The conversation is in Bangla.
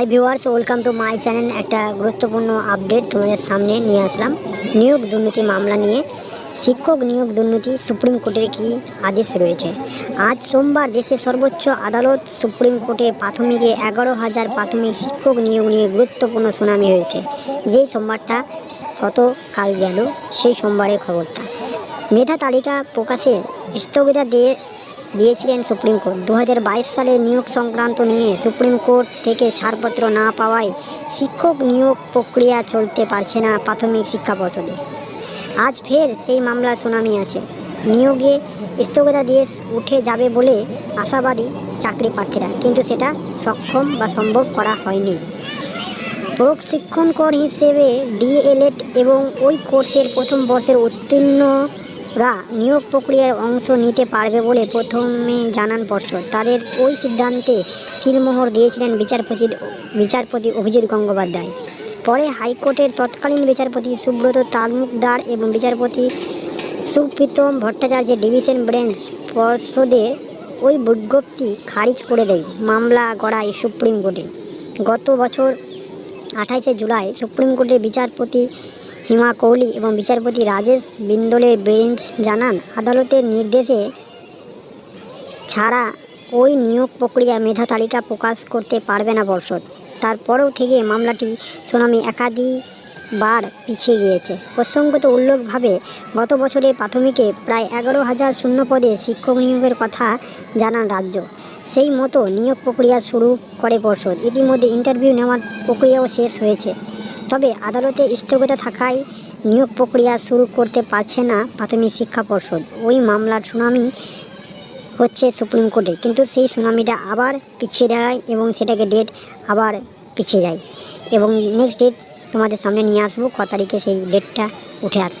Hi viewers welcome to my channel একটা গুরুত্বপূর্ণ আপডেট তোমাদের সামনে নিয়ে আসলাম। নিয়োগ দুর্নীতি মামলা নিয়ে। শিক্ষক নিয়োগ দুর্নীতি সুপ্রিম কোর্টের কি আদেশ রয়েছে? আজ সোমবার দেশের সর্বোচ্চ আদালত সুপ্রিম কোর্টের প্রাথমিকে এগারো হাজার প্রাথমিক শিক্ষক নিয়োগ নিয়ে গুরুত্বপূর্ণ শুনানি হয়েছে। যেই সোমবারটা গত কাল গেল, সেই সোমবারের খবরটা। মেধা তালিকা প্রকাশের স্থগিতা দিয়ে দিয়েছিলেন সুপ্রিম কোর্ট। দু হাজার বাইশ সালে নিয়োগ সংক্রান্ত নিয়ে সুপ্রিম কোর্ট থেকে ছাড়পত্র না পাওয়ায় শিক্ষক নিয়োগ প্রক্রিয়া চলতে পারছে না প্রাথমিক শিক্ষা পর্ষদে। আজ ফের সেই মামলার শুনানি আছে। নিয়োগে স্থগিতা দিয়ে উঠে যাবে বলে আশাবাদী চাকরি প্রার্থীরা, কিন্তু সেটা সক্ষম বা সম্ভব করা হয়নি। প্রশিক্ষণ কর হিসেবে ডিএলএড এবং ওই কোর্সের প্রথম বর্ষের উত্তীর্ণরা নিয়োগ প্রক্রিয়ার অংশ নিতে পারবে বলে প্রথমে জানান পর্ষদ। তাদের ওই সিদ্ধান্তে সিলমোহর দিয়েছিলেন বিচারপতি বিচারপতি অভিজিৎ গঙ্গোপাধ্যায়। পরে হাইকোর্টের তৎকালীন বিচারপতি সুব্রত তালমুকদার এবং বিচারপতি সুপ্রীতম ভট্টাচার্যের ডিভিশন বেঞ্চ পর্ষদের ওই বিজ্ঞপ্তি খারিজ করে দেয় মামলা গড়ায় সুপ্রিম কোর্টে। গত বছর আঠাইশে জুলাই সুপ্রিম কোর্টের বিচারপতি হিমা কোহলি এবং বিচারপতি রাজেশ বিন্দলের বেঞ্চ জানান, আদালতের নির্দেশে ছাড়া ওই নিয়োগ প্রক্রিয়া মেধা তালিকা প্রকাশ করতে পারবে না পর্ষদ। তারপরেও থেকে মামলাটি শুনানি একাধিকবার পিছিয়ে গিয়েছে। প্রসঙ্গত উল্লেখভাবে, গত বছরে প্রাথমিকে প্রায় এগারো হাজার শূন্য পদে শিক্ষক নিয়োগের কথা জানান রাজ্য। সেই মতো নিয়োগ প্রক্রিয়া শুরু করে পর্ষদ। ইতিমধ্যে ইন্টারভিউ নেওয়ার প্রক্রিয়াও শেষ হয়েছে। তবে আদালতে স্থগিত থাকায় নিয়োগ প্রক্রিয়া শুরু করতে পারছে না প্রাথমিক শিক্ষা পর্ষদ। ওই মামলার শুনানি হচ্ছে সুপ্রিম কোর্টে, কিন্তু সেই শুনানিটা আবার পিছিয়ে দেয় এবং সেটাকে ডেট আবার পিছিয়ে যায়। এবং নেক্সট ডেট তোমাদের সামনে নিয়ে আসব, ক তারিখে সেই ডেটটা উঠে আসছে